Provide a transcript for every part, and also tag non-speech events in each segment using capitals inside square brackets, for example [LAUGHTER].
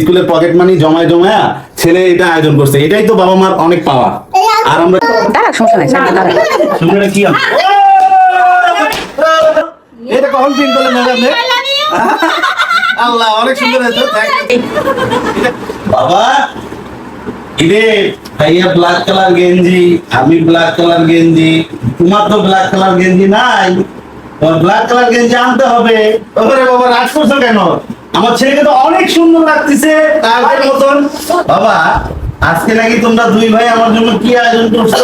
স্কুলের pocket money জমায় জমায়া ছেলে এটা আয়োজন করছে। এটাই তো বাবা মার অনেক পাওয়া। আর আমরা দাঁড়া সমস্যা নাই সামনে দাঁড়া। কি এটা কখন পিন করলেন ম্যাডাম আল্লাহ অনেক সুন্দর হয়েছে বাবা ইরে ভাইয়া ব্ল্যাক কালার গেঞ্জি আমি ব্ল্যাক কালার গেঞ্জি তোমার তো ব্ল্যাক কালার গেঞ্জি নাই। তোমার ব্ল্যাক কালার গেঞ্জি আনতে হবে। ওরে বাবা রাগ করছ কেন? আমার ছেলেকে তো অনেক সুন্দর লাগতেছে, তার মতন। বাবা, আজকে নাকি তোমরা দুই ভাই আমার জন্য কি আয়োজন করছ?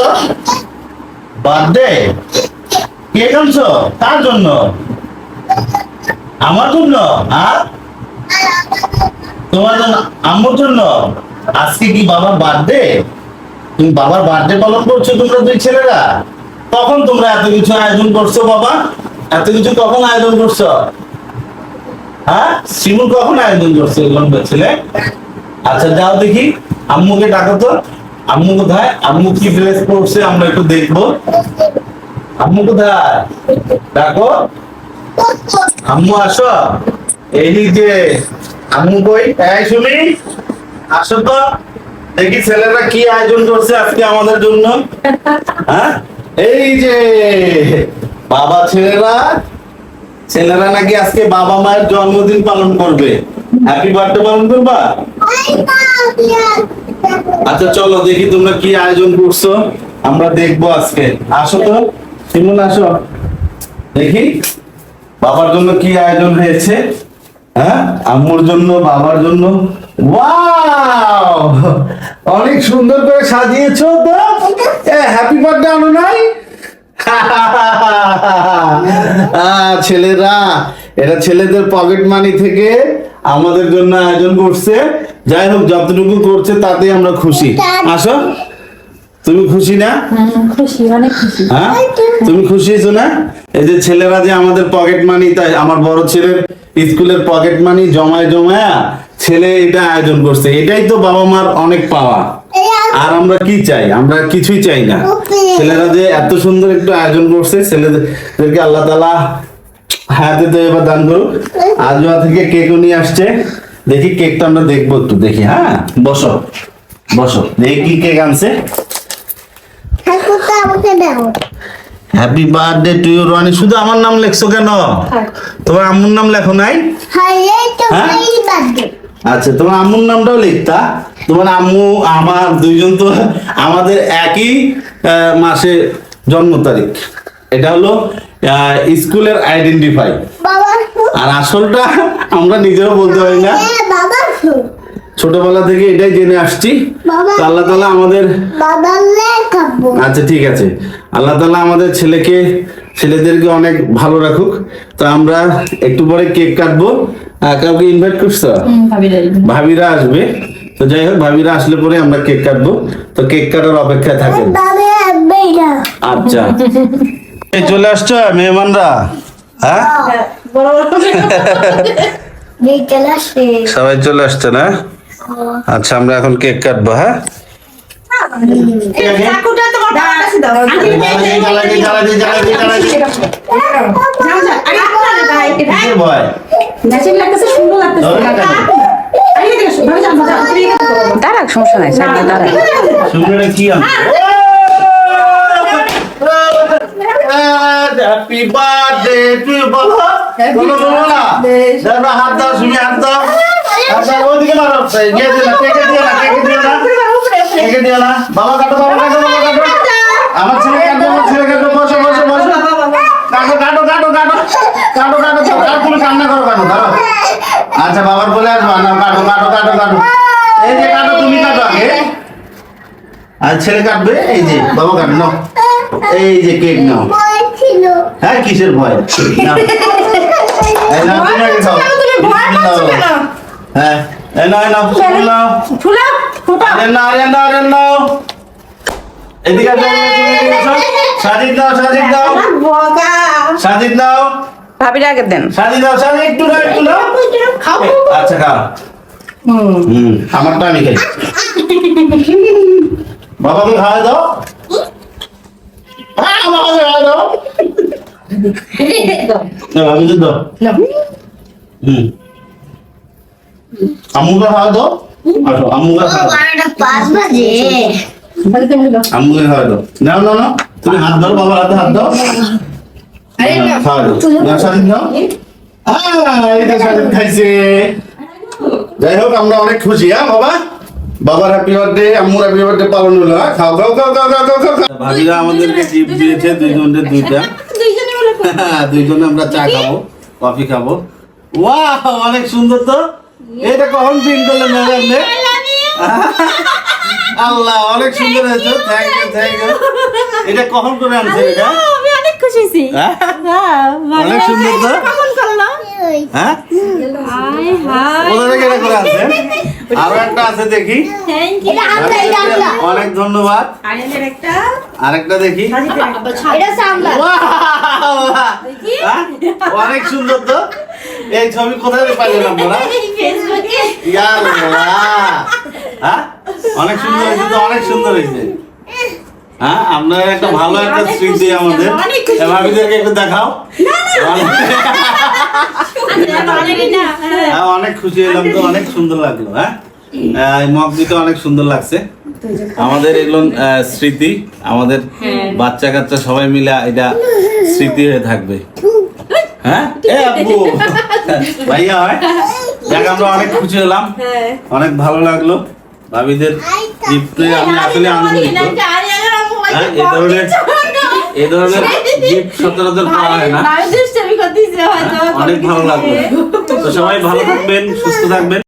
বার্থডে? কেক আনছো কার জন্য? আমার জন্য? আর? তোমার জন্য, আম্মুর জন্য? আজকে কি বাবার বার্থডে? তুমি বাবার বার্থডে পালন করছ তোমরা দুই ছেলেরা? তখন তোমরা এত কিছু আয়োজন করছ বাবা? এত কিছু কখন আয়োজন করছ? হ্যাঁ? শিমুল কখন আয়োজন করছ ছেলে? আচ্ছা যাও দেখি। আম্মুকে ডাকো তো। আম্মু কোথায়? আম্মু কি ড্রেস আমরা একটু দেখব। আম্মু কোথায়? ডাকো। আম্মু, আসো। এই যে, আম্মু কই? এই শুনি আসো তো। দেখি ছেলেরা কি আয়োজন করছে আজকে আমাদের জন্য। হ্যাঁ? এই যে, বাবা ছেলেরা ছেলেরা নাকি আজকে বাবা মায়ের জন্মদিন পালন করবে? হ্যাপি বার্থডে পালন করবা? আচ্ছা চলো দেখি তোমরা কি আয়োজন করছ। আমরা দেখব আজকে। আসো তো। শিমুল আসো। দেখি। বাবার জন্য কি আয়োজন হয়েছে? হ্যাঁ? আম্মুর জন্য, বাবার জন্য। অনেক সুন্দর করে সাজিয়েছো তো। হ্যাপি বার্থডে আনো নাই ছেলেরা এটা ছেলেদের পকেট মানি থেকে আমাদের জন্য আয়োজন করছে। যাই হোক যতটুকু করছে তাতে আমরা খুশি। আসো। তুমি খুশি না? খুশি অনেক খুশি। হ্যাঁ? তুমি খুশি হয়েছো না? এই যে ছেলেরা যে আমাদের পকেট মানি তাই আমার বড় ছেলের স্কুলের পকেট মানি জমায় জমায়া ছেলে এটা আয়োজন করছে। এটাই তো বাবা মার অনেক পাওয়া। আর আমরা কি চাই? আমরা কিছুই চাই না। ছেলেরা যে এত সুন্দর একটু আয়োজন করছে ছেলেদেরকে আল্লাহ তালা হাতে তো এবার দান করুক। আজওয়া থেকে কেকও নিয়ে আসছে। দেখি কেকটা আমরা দেখব একটু দেখি হ্যাঁ? বসো বসো। দেখি কি কেক আনছে। Happy birthday to you Roni. শুধু আমার নাম লেখছো কেন? তোমার আম্মুর নাম লেখো নাই? আচ্ছা তোমার আম্মুর নামটাও লিখতা। তোমার আম্মু আমার দুইজন তো আমাদের একই মাসে জন্ম তারিখ। এটা হলো স্কুলের আইডেন্টিফাই আর আসলটা আমরা নিজেও বলতে পারি না। ছোটবেলা থেকে এটাই জেনে আসছি। আল্লাহ তালা আমাদের আচ্ছা ঠিক আছে। আল্লাহ তালা আমাদের ছেলেকে ছেলেদেরকে অনেক ভালো রাখুক। তো আমরা একটু পরে কেক কাটবো। কাউকে ইনভাইট করছ? ভাবিরা আসবে। তো যাই হোক ভাবিরা আসলে পরে আমরা কেক কাটবো। তো কেক কাটার অপেক্ষায় থাকেন। আচ্ছা। [LAUGHS] এই চলে আসছো মেহমানরা হ্যাঁ সবাই চলে আসছে না আচ্ছা আমরা এখন কেক কাটবো হ্যাঁ চাকুটা তোমার বাবার কাছে দাও জ্বালাদি, জ্বালাদি, জ্বালাদি, জ্বালাদি, জ্বালাদি। যাও যাও আরে আপনারা ভাই কিসের ভয়? ম্যাচিং লাগতেছে সুন্দর লাগতেছে ধরো না কেন? আরে দেখো ভাবে যাও যাও তুমি এটা করো দাঁড়া সমস্যা নাই সামনে দাঁড়া সুন্দর কি আনছো? হ্যাপি বার্থডে টু বলো। বলো বলো না। দাদা হাত দাও তুমি হাত দাও। হাত দাও ওদিকে মারো গিয়ে দিও না কেকে দিও না কেকে দিও না। কেকে দিও না। বাবা কাটো বাবা কাটো বাবা কাটো। আমার ছেলে কাটো আমার ছেলে কাটো বসো বসো বসো। কাটো কাটো কাটো কাটো। কাটো কাটো কাটো। আর তুমি কান্না করো কেন ধরো। আচ্ছা বাবার বলে আসব। না কাটো কাটো কাটো কাটো। এই যে কাটো তুমি কাটো আগে। আর ছেলে কাটবে? এই যে বাবা কাটো নাও। এই যে কেক নাও। হ্যাঁ কিসের ভয়। হ্যাঁ। এদিকে। সাজিদ দাও সাজিদ দাও। সাজিদ দাও। ভাবির আগে দেন। সাজিদ দাও সাজিদ একটু দাও একটু দাও। খাও আচ্ছা খাও। হুম। আমারটা আমি খাই। বাবাকে খাওয়া দাও হ্যাঁ, বাবাকে খাওয়া দাও না, আমি তো দাও। হুম। আম্মুকে খাওয়া দাও। আসো আম্মুকে খাওয়া পাঁচ বাজে। বাড়ি তুমি খাওয়া দাও। নাও নাও নাও। তুমি হাত দাও বাবার হাতে হাত দাও খাওয়া দাও। না এই তো খাইছে। যাই হোক আমরা অনেক খুশি হ্যাঁ বাবা? বাবার হ্যাপি বার্থডে আম্মুর হ্যাপি বার্থডে পালন হলো হ্যাঁ? খাও খাও খাও খাও খাও খাও খাও। ভাবিরা আমাদেরকে জিপ দিয়েছে দুইজনের দুইটা। দুইজনে মিলে দুইজনে আমরা চা খাব কফি খাব। ওয়াও অনেক সুন্দর তো। এটা কখন প্রিন্ট করলেন ম্যাডাম নে আল্লাহ অনেক সুন্দর হয়েছে। থ্যাংক ইউ থ্যাংক ইউ এটা কখন করে আনছে এটা? আমি অনেক খুশি হ্যাঁ? হ্যাঁ অনেক সুন্দর তো। কখন করলাম হ্যাঁ? Hi hi. কোথা থেকে এটা করে আনছে আরও একটা আছে দেখি। অনেক ধন্যবাদ। আরেকটা দেখি। Wow! হ্যাঁ? অনেক সুন্দর তো। এই ছবি কোথায় পাইলেন আপনারা! [LAUGHS] হ্যাঁ? অনেক সুন্দর হয়েছে তো অনেক সুন্দর হয়েছে। হ্যাঁ? আপনার একটা ভালো একটা স্মৃতি আমাদের। ভাবিদেরকে একটু দেখাও। অনেক খুশি হলাম তো অনেক সুন্দর লাগল হ্যাঁ? মগ দিতে অনেক সুন্দর লাগছে। আমাদের এগুলো স্মৃতি আমাদের বাচ্চা কাচ্চা সবাই মিলে এটা স্মৃতি হয়ে থাকবে। হ্যাঁ? এ আব্বু ভাইয়া হয়? আমরা অনেক খুশি হলাম। হ্যাঁ। অনেক ভালো লাগল। ভাবিদের গিফটে আমি আসলে আনন্দিত। হ্যাঁ এই ধরনের এই ধরনের গিফট সচরাচর পাওয়া হয় না। হয়তো অনেক ভালো লাগবে তো সবাই ভালো থাকবেন সুস্থ থাকবেন।